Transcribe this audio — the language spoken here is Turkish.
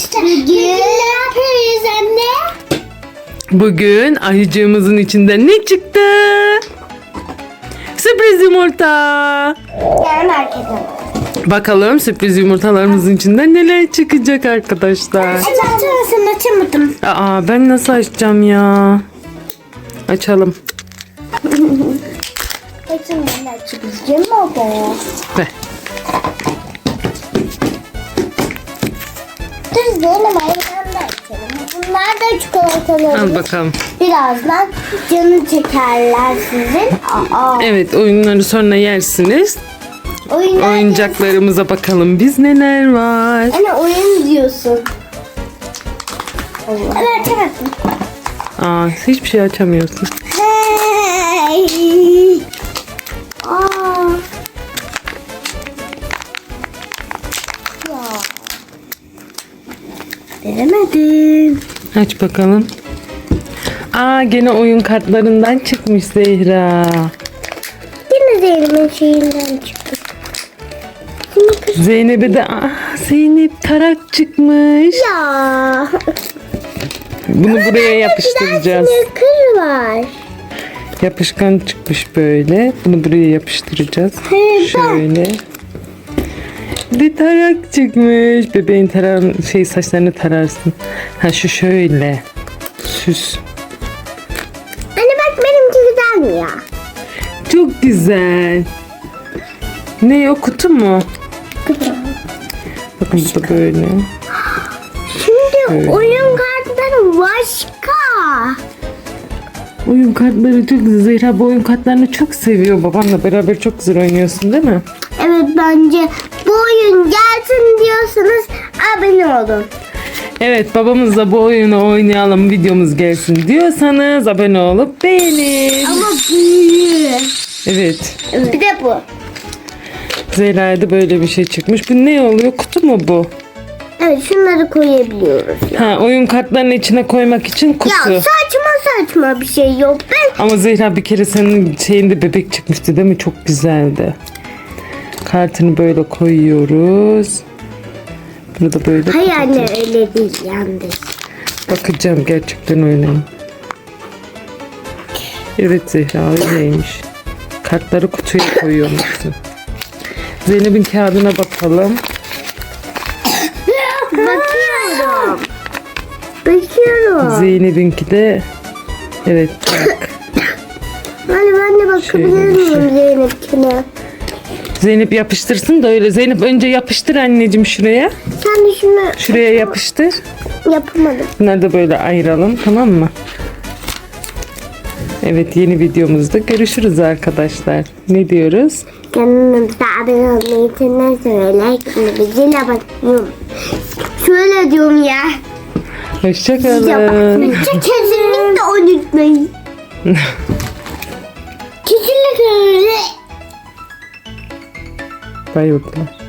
arkadaşlar. Bugün ne yapıyoruz anne? Bugün ayıcığımızın içinden ne çıktı? Sürpriz yumurta. Gel markete. Bakalım sürpriz yumurtalarımızın içinden neler çıkacak arkadaşlar. Açar mısın? Açamadım. Aa ben nasıl açacağım ya? Açalım. Açın ben açabileceğim mi? Ver. Zeynep ayıdan da açalım. Bunlar da çikolataları. Al bakalım. Birazdan canı çekerler sizin. Aa, Evet oyunları sonra yersiniz. oyunlar Oyuncaklarımıza bakalım biz neler var. Anne oyun diyorsun. Anne açamazsın. Aa hiçbir şey açamıyorsun. Hey. Veremedim. Aç bakalım. Aa gene oyun kartlarından çıkmış Zehra. Yine Zeynep'in şeyinden çıktı. Zeynep'e de aa, Zeynep tarak çıkmış. ya. Bunu buraya yapıştıracağız. Kır var. Yapışkan çıkmış böyle. Bunu buraya yapıştıracağız. Şöyle. Bir tarak çıkmış. Bebeğin taran şey saçlarını tararsın. Ha şu şöyle. Süs. Anne bak benimki güzel mi ya? Çok güzel. Ne o kutu mu? Bakın bu da böyle. Şimdi oyun kartları başka. Oyun kartları çok güzel. Zehra bu oyun kartlarını çok seviyor. Babamla beraber çok güzel oynuyorsun değil mi? Evet bence oyun gelsin diyorsanız abone olun. Evet babamızla bu oyunu oynayalım videomuz gelsin diyorsanız abone olup beğenin. Ama büyük. Evet. Bir de bu. Zehra'ya da böyle bir şey çıkmış. Bu ne oluyor? Kutu mu bu? Evet şunları koyabiliyoruz. Ha oyun kartlarının içine koymak için kutu. Ya saçma saçma bir şey yok. Ben Ama Zehra bir kere senin şeyinde bebek çıkmıştı değil mi? Çok güzeldi. Kartını böyle koyuyoruz. Bunu da böyle Hayır anne kapatıyoruz. öyle değil yanlış. Bakacağım gerçekten öyle mi? Evet Zehra öyleymiş. Kartları kutuya koyuyormuşsun. Zeynep'in kağıdına bakalım. Bakıyorum. Bakıyorum. Zeynep'inki de evet bak. Hani ben de bakabilir Şöyle bir şey. miyim Zeynep'kine? Zeynep yapıştırsın da öyle. Zeynep önce yapıştır anneciğim şuraya. Sen şunu Şuraya yapıştır. yapamadım. Bunları da böyle ayıralım tamam mı? Evet yeni videomuzda görüşürüz arkadaşlar. Ne diyoruz? Kanalımıza abone olmayı, senden sonra like atmayı, zile basmayı. Şöyle diyorum ya. Hoşçakalın. Kesinlikle unutmayın. Kesinlikle. Bay bakalım.